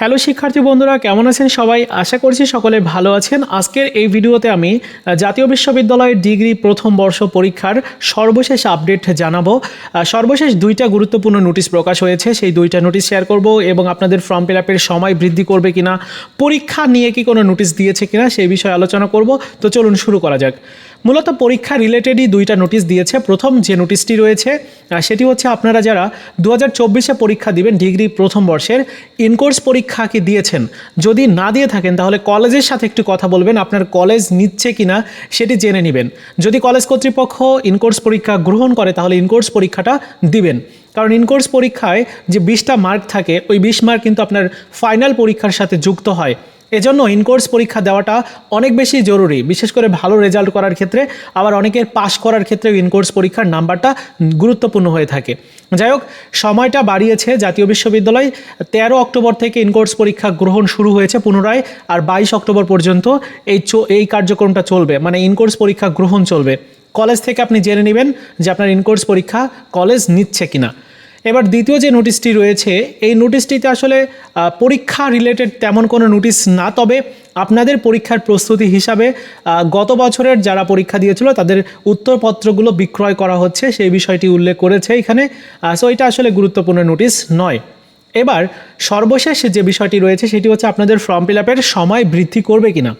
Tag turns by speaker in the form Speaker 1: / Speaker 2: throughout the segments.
Speaker 1: Hello শিক্ষার্থী বন্ধুরা, কেমন আছেন সবাই? আশা করছি সকলে ভালো আছেন। আজকের এই ভিডিওতে আমি জাতীয় বিশ্ববিদ্যালয়ের ডিগ্রি প্রথম বর্ষ পরীক্ষার সর্বশেষ আপডেট জানাব। সর্বশেষ দুইটা গুরুত্বপূর্ণ নোটিশ প্রকাশ হয়েছে। সেই দুইটা নোটিশ শেয়ার করব এবং আপনাদের ফর্ম ফিল আপের সময় বৃদ্ধি করবে কিনা, পরীক্ষা নিয়ে কি কোনো নোটিশ দিয়েছে কিনা, সেই বিষয়ে আলোচনা করব। তো চলুন শুরু করা যাক। মূলত পরীক্ষা রিলেটেডই দুইটা নোটিশ দিয়েছে। প্রথম যে নোটিশটি রয়েছে সেটি হচ্ছে আপনারা যারা দু হাজার পরীক্ষা দিবেন ডিগ্রি প্রথম বর্ষের ইনকোর্স পরীক্ষা কি দিয়েছেন? যদি না দিয়ে থাকেন, তাহলে কলেজের সাথে একটু কথা বলবেন, আপনার কলেজ নিচ্ছে কি না সেটি জেনে নেবেন। যদি কলেজ কর্তৃপক্ষ ইনকোর্স পরীক্ষা গ্রহণ করে, তাহলে ইনকোর্স পরীক্ষাটা দিবেন। কারণ ইনকোর্স পরীক্ষায় যে বিশটা মার্ক থাকে, ওই বিশ মার্ক কিন্তু আপনার ফাইনাল পরীক্ষার সাথে যুক্ত হয়। এজন্য ইনকোর্স পরীক্ষা দেওয়াটা অনেক বেশি জরুরি। বিশেষ করে ভালো রেজাল্ট করার ক্ষেত্রে, আবার অনেকের পাশ করার ক্ষেত্রেও ইনকোর্স পরীক্ষার নাম্বারটা গুরুত্বপূর্ণ হয়ে থাকে। যাই হোক, সময়টা বাড়িয়েছে জাতীয় বিশ্ববিদ্যালয়। তেরো অক্টোবর থেকে ইনকোর্স পরীক্ষা গ্রহণ শুরু হয়েছে পুনরায়, আর বাইশ অক্টোবর পর্যন্ত এই এই কার্যক্রমটা চলবে। মানে ইনকোর্স পরীক্ষা গ্রহণ চলবে। কলেজ থেকে আপনি জেনে নেবেন যে আপনার ইনকোর্স পরীক্ষা কলেজ নিচ্ছে কিনা। এবার দ্বিতীয় যে নোটিশটি রয়েছে, এই নোটিশটিতে আসলে পরীক্ষা রিলেটেড তেমন কোনো নোটিশ না, তবে আপনাদের পরীক্ষার প্রস্তুতি হিসাবে গত বছরের যারা পরীক্ষা দিয়েছিল, তাদের উত্তরপত্রগুলো বিক্রয় করা হচ্ছে, সেই বিষয়টি উল্লেখ করেছে এখানে সো এটা আসলে গুরুত্বপূর্ণ নোটিশ নয়। এবার সর্বশেষ যে বিষয়টি রয়েছে, সেটি হচ্ছে আপনাদের ফর্ম ফিল আপের সময় বৃদ্ধি করবে কিনা।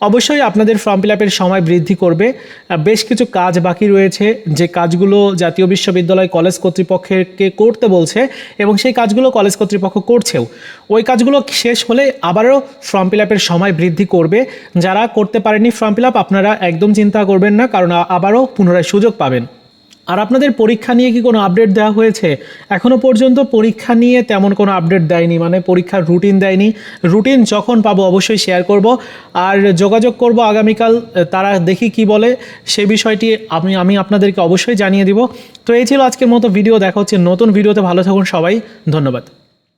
Speaker 1: অবশ্যই আপনাদের ফর্ম ফিল আপের সময় বৃদ্ধি করবে। বেশ কিছু কাজ বাকি রয়েছে, যে কাজগুলো জাতীয় বিশ্ববিদ্যালয় কলেজ কর্তৃপক্ষকে করতে বলছে এবং সেই কাজগুলো কলেজ কর্তৃপক্ষ করছেও। ওই কাজগুলো শেষ হলে আবারও ফর্ম ফিল আপের সময় বৃদ্ধি করবে। যারা করতে পারেনি ফর্ম ফিল আপ আপনারা একদম চিন্তা করবেন না, কারণ আবারও পুনরায় সুযোগ পাবেন। আর আপনাদের পরীক্ষা নিয়ে কি কোনো আপডেট দেওয়া হয়েছে? এখনও পর্যন্ত পরীক্ষা নিয়ে তেমন কোনো আপডেট দেয়নি মানে পরীক্ষার রুটিন দেয়নি। রুটিন যখন পাবো অবশ্যই শেয়ার করব। আর যোগাযোগ করব আগামীকাল, তারা দেখি কি বলে, সে বিষয়টি আমি আমি আপনাদেরকে অবশ্যই জানিয়ে দিব। তো এই ছিল আজকের মতো ভিডিও দেখা হচ্ছে নতুন ভিডিওতে ভালো থাকুন সবাই, ধন্যবাদ।